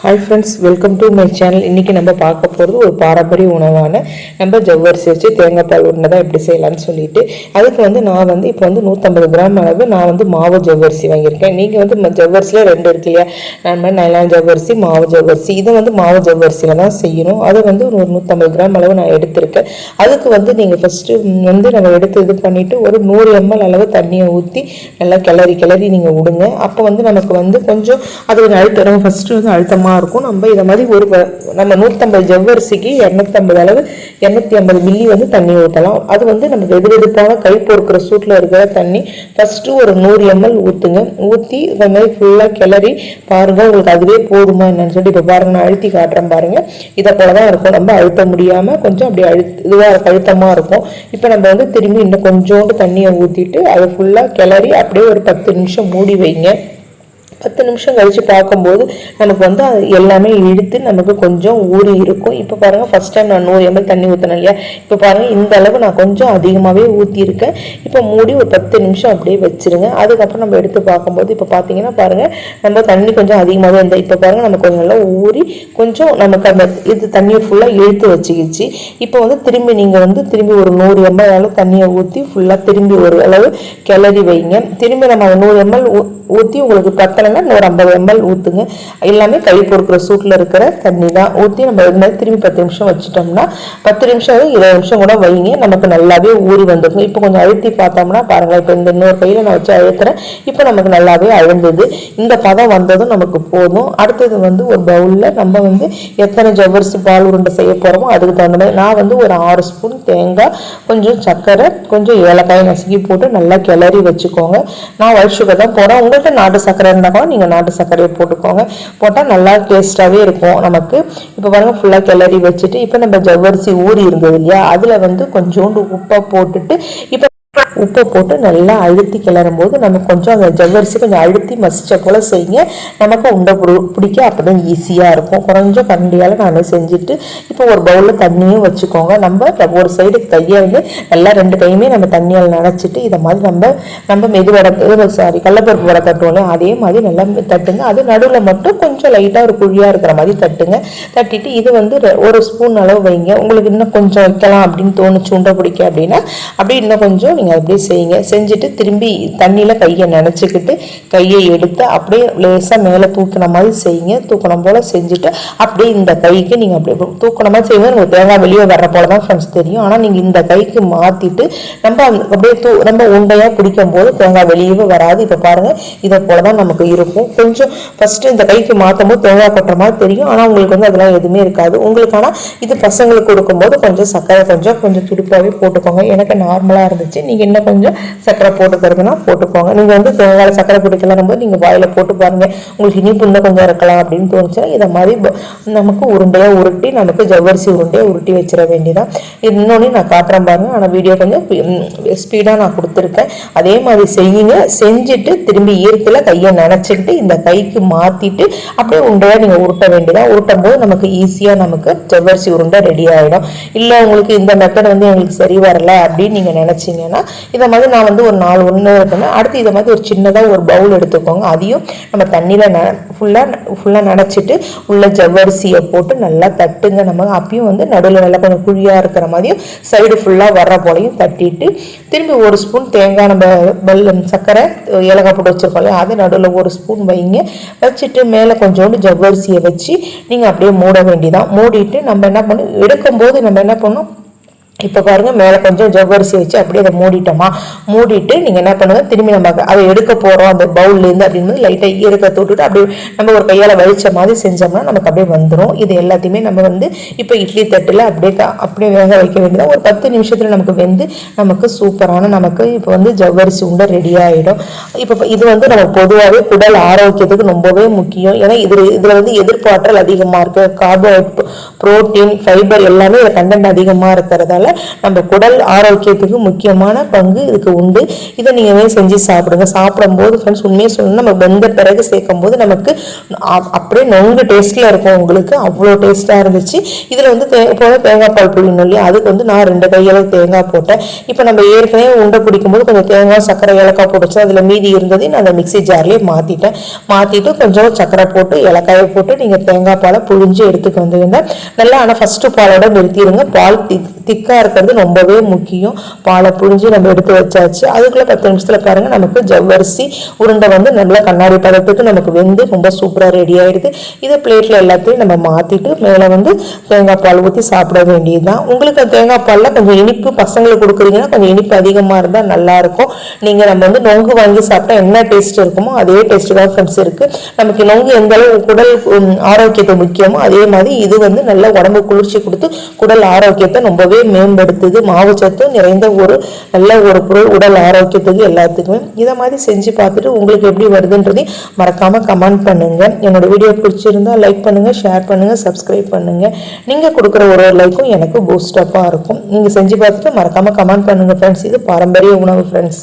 Hi friends welcome to my channel இன்றைக்கி நம்ம பார்க்க போகிறது ஒரு பாரம்பரிய உணவான நம்ம ஜவ்வரிசி வச்சு தேங்காய் பால் உருண்டை தான் எப்படி செய்யலாம்னு சொல்லிட்டு அதுக்கு வந்து நான் வந்து இப்போ வந்து நூற்றம்பது கிராம் அளவு நான் வந்து மாவு ஜவ்வரிசி வாங்கியிருக்கேன். நீங்கள் வந்து ம- ஜவ்வரிசியில் ரெண்டு இருக்கு இல்லையா? நம்ம நைலான் ஜவ்வரிசி மாவு ஜவ்வரிசி இதை வந்து மாவு ஜவ்வரிசியில் தான் செய்யணும். அது வந்து ஒரு நூற்றம்பது கிராம் அளவு நான் எடுத்திருக்கேன். அதுக்கு வந்து நீங்கள் ஃபஸ்ட்டு வந்து நம்ம எடுத்து இது பண்ணிவிட்டு ஒரு நூறு எம்எல் அளவு தண்ணியை ஊற்றி நல்லா கிளறி கிளறி நீங்கள் விடுங்க அப்போ வந்து நமக்கு வந்து கொஞ்சம் அது அழுத்தம் ஃபஸ்ட்டு வந்து அழுத்தமாக இருக்கும். நம்ம இதை மாதிரி ஒரு நம்ம நூற்றம்பது ஜவ்வரிசிக்கு இரநூத்தம்பது அளவு இரநூத்தி ஐம்பது மில்லி வந்து தண்ணி ஊற்றலாம் அது வந்து நம்ம வெது வெதுப்பான கை பொறுக்கிற சூட்டில் இருக்கிற தண்ணி ஃபஸ்ட்டு ஒரு நூறு எம்எல் ஊற்றுங்க ஊற்றி இந்த மாதிரி ஃபுல்லாக கிளறி பாருங்கள் உங்களுக்கு அதுவே போதுமா என்னன்னு சொல்லி இப்போ பாருங்க நான் அழுத்தி காட்டுறேன் பாருங்கள் இதை போல தான் இருக்கும். நம்ம அழுத்த முடியாமல் கொஞ்சம் அப்படியே அழு இதுவாக அழுத்தமாக இருக்கும். இப்போ நம்ம வந்து திரும்பி இன்னும் கொஞ்சோண்டு தண்ணியை ஊற்றிட்டு அதை ஃபுல்லாக கிளறி அப்படியே ஒரு பத்து நிமிஷம் மூடி வைங்க. பத்து நிமிஷம் கழித்து பார்க்கும்போது நமக்கு வந்து அது எல்லாமே இழுத்து நமக்கு கொஞ்சம் ஊறி இருக்கும். இப்போ பாருங்கள் ஃபஸ்ட் டைம் நான் நூறு எம்எல் தண்ணி ஊற்றினேன் இல்லையா? இப்போ பாருங்கள் இந்த அளவு நான் கொஞ்சம் அதிகமாகவே ஊற்றியிருக்கேன் இப்போ மூடி ஒரு பத்து நிமிஷம் அப்படியே வச்சிருங்க. அதுக்கப்புறம் நம்ம எடுத்து பார்க்கும்போது இப்போ பார்த்தீங்கன்னா பாருங்கள் நம்ம தண்ணி கொஞ்சம் அதிகமாகவே இருந்தால் இப்போ பாருங்கள் நம்ம கொஞ்சம் நல்லா ஊறி கொஞ்சம் நமக்கு அந்த இது தண்ணியை ஃபுல்லாக இழுத்து வச்சுக்கிச்சு. இப்போ வந்து திரும்பி நீங்கள் வந்து திரும்பி ஒரு நூறு எம்எல் அளவு தண்ணியை ஊற்றி ஃபுல்லாக திரும்பி ஒரு அளவு கிளறி வைங்க. திரும்பி நம்ம நூறு எம்எல் ஊற்றி உங்களுக்கு பத்தலைன்னா இன்னொரு ஐம்பது எம்எல் ஊற்றுங்க எல்லாமே கை பொறுக்கிற சூட்டில் இருக்கிற தண்ணி தான் ஊற்றி நம்ம இது மாதிரி திரும்பி பத்து நிமிஷம் வச்சுட்டோம்னா பத்து நிமிஷம் அது இருபது நிமிஷம் கூட வைங்க. நமக்கு நல்லாவே ஊறி வந்துருங்க. இப்போ கொஞ்சம் அழுத்தி பார்த்தோம்னா பாருங்கள் இப்போ இந்த இன்னொரு கையில் நான் வச்சு அழுத்துறேன். இப்போ நமக்கு நல்லாவே அழுந்தது. இந்த பதம் வந்ததும் நமக்கு போதும். அடுத்தது வந்து ஒரு பவுலில் நம்ம வந்து எத்தனை ஜவ்வரிசி பால் உருண்டை செய்ய போகிறோமோ அதுக்கு தகுந்த மாதிரி நான் வந்து ஒரு ஆறு ஸ்பூன் தேங்காய் கொஞ்சம் சர்க்கரை கொஞ்சம் ஏலக்காய் நசுக்கி போட்டு நல்லா கிளறி வச்சுக்கோங்க. நான் ஒயிட் சுகர் தான் போகிறேன் உங்கள்கிட்ட நாட்டு சர்க்கரை இருந்தால் கூட நீங்கள் நாட்டு சர்க்கரையை போட்டுக்கோங்க. போட்டால் நல்லா டேஸ்ட்டாகவே இருக்கும் நமக்கு. இப்போ பாருங்கள் ஃபுல்லாக கிளறி வச்சுட்டு இப்போ நம்ம ஜவ்வரிசி ஊறி இருந்தது இல்லையா? அதில் வந்து கொஞ்சோண்டு உப்பை போட்டுட்டு இப்போ உப்பை போட்டு நல்லா அழுத்தி கிளறும் போது நமக்கு கொஞ்சம் அந்த ஜவ்வரிசி கொஞ்சம் அழுத்தி மசிச்ச போல் செய்யுங்க. நமக்கு உண்டை பிடிக்க அப்போ தான் ஈஸியாக இருக்கும். கொஞ்சம் கரண்டியால் நான் செஞ்சுட்டு இப்போ ஒரு பவுலில் தண்ணியும் வச்சுக்கோங்க. நம்ம ஒரு சைடு கையை வந்து நல்லா ரெண்டு கையுமே நம்ம தண்ணியால் நனைச்சிட்டு இதை மாதிரி நம்ம நம்ம மெது வடை சாரி கடலப்பருப்பு வடை தட்டுவோம்ல அதே மாதிரி நல்லா தட்டுங்க. அது நடுவில் மட்டும் கொஞ்சம் லைட்டாக ஒரு குழியாக இருக்கிற மாதிரி தட்டுங்க. தட்டிட்டு இது வந்து ஒரு ஸ்பூன் அளவு வைங்க. உங்களுக்கு இன்னும் கொஞ்சம் வைக்கலாம் அப்படின்னு தோணுச்சு உண்டை பிடிக்க அப்படின்னா அப்படியே இன்னும் கொஞ்சம் நீங்கள் அப்படியே செய்யுங்க. செஞ்சுட்டு திரும்பி தண்ணியில் கையை நினச்சிக்கிட்டு கையை எடுத்து அப்படியே லேசாக மேலே தூக்கின மாதிரி செய்யுங்க. தூக்கணும் போல் செஞ்சுட்டு அப்படியே இந்த கைக்கு நீங்கள் அப்படியே தூக்கின மாதிரி செய்யுங்க. உங்களுக்கு தேங்காய் வெளியே வர்ற போல தான் ஃப்ரெண்ட்ஸ் தெரியும். ஆனால் நீங்கள் இந்த கைக்கு மாற்றிட்டு நம்ம அப்படியே தூ நம்ம உண்டையாக பிடிக்கும் போது தேங்காய் வெளியே வராது. இப்போ பாருங்கள் இதை போல தான் நமக்கு இருக்கும். கொஞ்சம் ஃபஸ்ட்டு இந்த கைக்கு மாற்றும் போது தேங்காய் கொட்டுற மாதிரி தெரியும். ஆனால் உங்களுக்கு வந்து அதெல்லாம் எதுவுமே இருக்காது. உங்களுக்கு ஆனால் இது பசங்களுக்கு கொடுக்கும்போது கொஞ்சம் சர்க்கரை கொஞ்சம் கொஞ்சம் துடுப்பாகவே போட்டுக்கோங்க. எனக்கு நார்மலாக இருந்துச்சு. நீங்கள் இன்னும் கொஞ்சம் சர்க்கரை தருதுன்னா போட்டுக்கோங்க. நீங்கள் வந்து தேங்காய் சர்க்கரை போட்டுக்கலாம் போது நீங்கள் வாயில் போட்டு பாருங்கள் உங்களுக்கு இனிப்பு இன்னும் கொஞ்சம் இருக்கலாம் அப்படின்னு தோணுச்சுன்னா இதை மாதிரி நமக்கு உருண்டையாக உருட்டி நமக்கு ஜவ்வரிசி உருண்டையாக உருட்டி வச்சிட வேண்டியதான் இன்னொன்று நான் காட்டுறேன் பாருங்க. ஆனால் வீடியோ கொஞ்சம் ஸ்பீடாக நான் கொடுத்துருக்கேன். அதே மாதிரி செய்யுங்க. செஞ்சுட்டு திரும்பி ஈர்த்தில் கையை நினச்சிக்கிட்டு இந்த கைக்கு மாற்றிட்டு அப்படியே உருண்டையாக நீங்கள் உருட்ட வேண்டியதான் உருட்டும் போது நமக்கு ஈஸியாக நமக்கு ஜவ்வரிசி உருண்டை ரெடி ஆகிடும் இல்லை உங்களுக்கு இந்த மெத்தட் வந்து எங்களுக்கு சரி வரல அப்படின்னு நீங்கள் நினச்சிங்கன்னா இதை மாதிரி நான் வந்து ஒரு நாலு ஒன்று இருக்குன்னா அடுத்து இதை மாதிரி ஒரு சின்னதாக ஒரு பவுல் எடுத்துக்கோங்க. அதையும் நம்ம தண்ணியில் ந ஃபுல்லாக ஃபுல்லாக நனைச்சிட்டு உள்ள ஜவ்வரிசியை போட்டு நல்லா தட்டுங்க. நம்ம அப்பயும் வந்து நடுவில் நல்லா கொஞ்சம் குழியாக இருக்கிற மாதிரியும் சைடு ஃபுல்லாக வர்ற போலையும் தட்டிட்டு திரும்பி ஒரு ஸ்பூன் தேங்காய் நம்ம வெல்லம் சர்க்கரை ஏலக்காய் போட்டு வச்சுருக்கோம்ல அது நடுவில் ஒரு ஸ்பூன் வைங்க. வச்சுட்டு மேலே கொஞ்சோண்டு ஜவ்வரிசியை வச்சு நீங்கள் அப்படியே மூட வேண்டிதான் மூடிட்டு நம்ம என்ன பண்ணணும் எடுக்கும்போது நம்ம என்ன பண்ணணும் இப்போ பாருங்கள் மேலே கொஞ்சம் ஜவ்வரிசி வச்சு அப்படியே அதை மூடிட்டோமா? மூடிட்டு நீங்கள் என்ன பண்ணுங்கள் திரும்பி நம்ம அதை எடுக்க போகிறோம் அந்த பவுல்லேருந்து அப்படின்னு லைட்டாக ஈரக்கத்தை விட்டுட்டு அப்படியே நம்ம ஒரு கையால் வலிச்ச மாதிரி செஞ்சோம்னா நமக்கு அப்படியே வந்துடும் இது எல்லாத்தையுமே நம்ம வந்து இப்போ இட்லி தட்டில் அப்படியே அப்படியே வேக வைக்க வேண்டியது ஒரு பத்து நிமிஷத்தில் நமக்கு வெந்து நமக்கு சூப்பரான நமக்கு இப்போ வந்து ஜவ்வரிசி உண்டை ரெடி ஆகிடும் இப்போ இது வந்து நம்ம பொதுவாகவே குடல் ஆரோக்கியத்துக்கு ரொம்பவே முக்கியம். ஏன்னா இதில் இதில் வந்து எதிர்ப்பாற்றல் அதிகமாக இருக்குது கார்போஹைட்ரேட் புரோட்டீன் ஃபைபர் எல்லாமே இதில் கண்டென்ட் அதிகமாக இருக்கிறதால நம்ம குடல் ஆரோக்கியத்துக்கு முக்கியமான பங்கு இதுக்கு உண்டு. இதை நீங்கள் செஞ்சு சாப்பிடுங்க. சாப்பிடும்போது ஃப்ரெண்ட்ஸ் உண்மையை சொல்லணும். நம்ம வெந்த பிறகு சேர்க்கும் போது நமக்கு அப்படியே நொங்கு டேஸ்ட்டில் இருக்கும் உங்களுக்கு. அவ்வளோ டேஸ்ட்டாக இருந்துச்சு. இதில் வந்து தே இப்போ தேங்காய் பால் புளியணும் இல்லையா அதுக்கு வந்து நான் ரெண்டு கையளவு தேங்காய் போட்டேன். இப்போ நம்ம ஏற்கனவே உண்டை பிடிக்கும்போது கொஞ்சம் தேங்காய் சர்க்கரை ஏலக்காய் போட்டு அதில் மீதி இருந்ததையும் நான் அந்த மிக்ஸி ஜார்லேயே மாற்றிட்டேன் மாற்றிட்டு கொஞ்சம் சர்க்கரை போட்டு ஏலக்காயை போட்டு நீங்கள் தேங்காய் பாலை புழிஞ்சு எடுத்துக்க வந்தீங்கன்னா நல்லா ஆனால் ஃபஸ்ட்டு பாலோட நிறுத்திடுங்க பால் திக்காக இருக்கிறது ரொம்பவே முக்கியம். பாலை புழிஞ்சு நம்ம எடுத்து வச்சாச்சு. அதுக்குள்ளே பத்து நிமிஷத்தில் பாருங்கள் நமக்கு ஜவ்வரிசி உருண்டை வந்து நல்லா கண்ணாடி பதத்துக்கு நமக்கு வெந்து ரொம்ப சூப்பராக ரெடி ஆகிடுது இதை பிளேட்டில் எல்லாத்தையும் நம்ம மாற்றிட்டு மேலே வந்து தேங்காய் பால் ஊற்றி சாப்பிட வேண்டியது தான் உங்களுக்கு தேங்காய் பாலில் கொஞ்சம் இனிப்பு பசங்களுக்கு கொடுக்குறீங்கன்னா கொஞ்சம் இனிப்பு அதிகமாக இருந்தால் நல்லாயிருக்கும் நீங்கள் நம்ம வந்து நொங்கு வாங்கி சாப்பிட்டா என்ன டேஸ்ட் இருக்குமோ அதே டேஸ்ட் தான் ஃப்ரெண்ட்ஸ் இருக்குது நமக்கு நொங்கு எந்த அளவு குடல் ஆரோக்கியத்தை முக்கியமோ அதே மாதிரி இது வந்து நல்ல உடம்பு குளிர்ச்சி கொடுத்து குடல் ஆரோக்கியத்தை ரொம்ப ரொம்பவே மேம்படுத்துது. மாவு சத்தும் நிறைந்த ஒரு நல்ல ஒரு பொருள் உடல் ஆரோக்கியத்துக்கு எல்லாத்துக்குமே. இதை மாதிரி செஞ்சு பார்த்துட்டு உங்களுக்கு எப்படி வருதுன்றதையும் மறக்காமல் கமெண்ட் பண்ணுங்கள் என்னோட வீடியோ பிடிச்சிருந்தா லைக் பண்ணுங்கள் ஷேர் பண்ணுங்கள் சப்ஸ்கிரைப் பண்ணுங்கள் நீங்கள் கொடுக்குற ஒரு ஒரு லைக்கும் எனக்கு பூஸ்டப்பாக இருக்கும். நீங்கள் செஞ்சு பார்த்துட்டு மறக்காமல் கமெண்ட் பண்ணுங்க ஃப்ரெண்ட்ஸ் இது பாரம்பரிய உணவு ஃப்ரெண்ட்ஸ்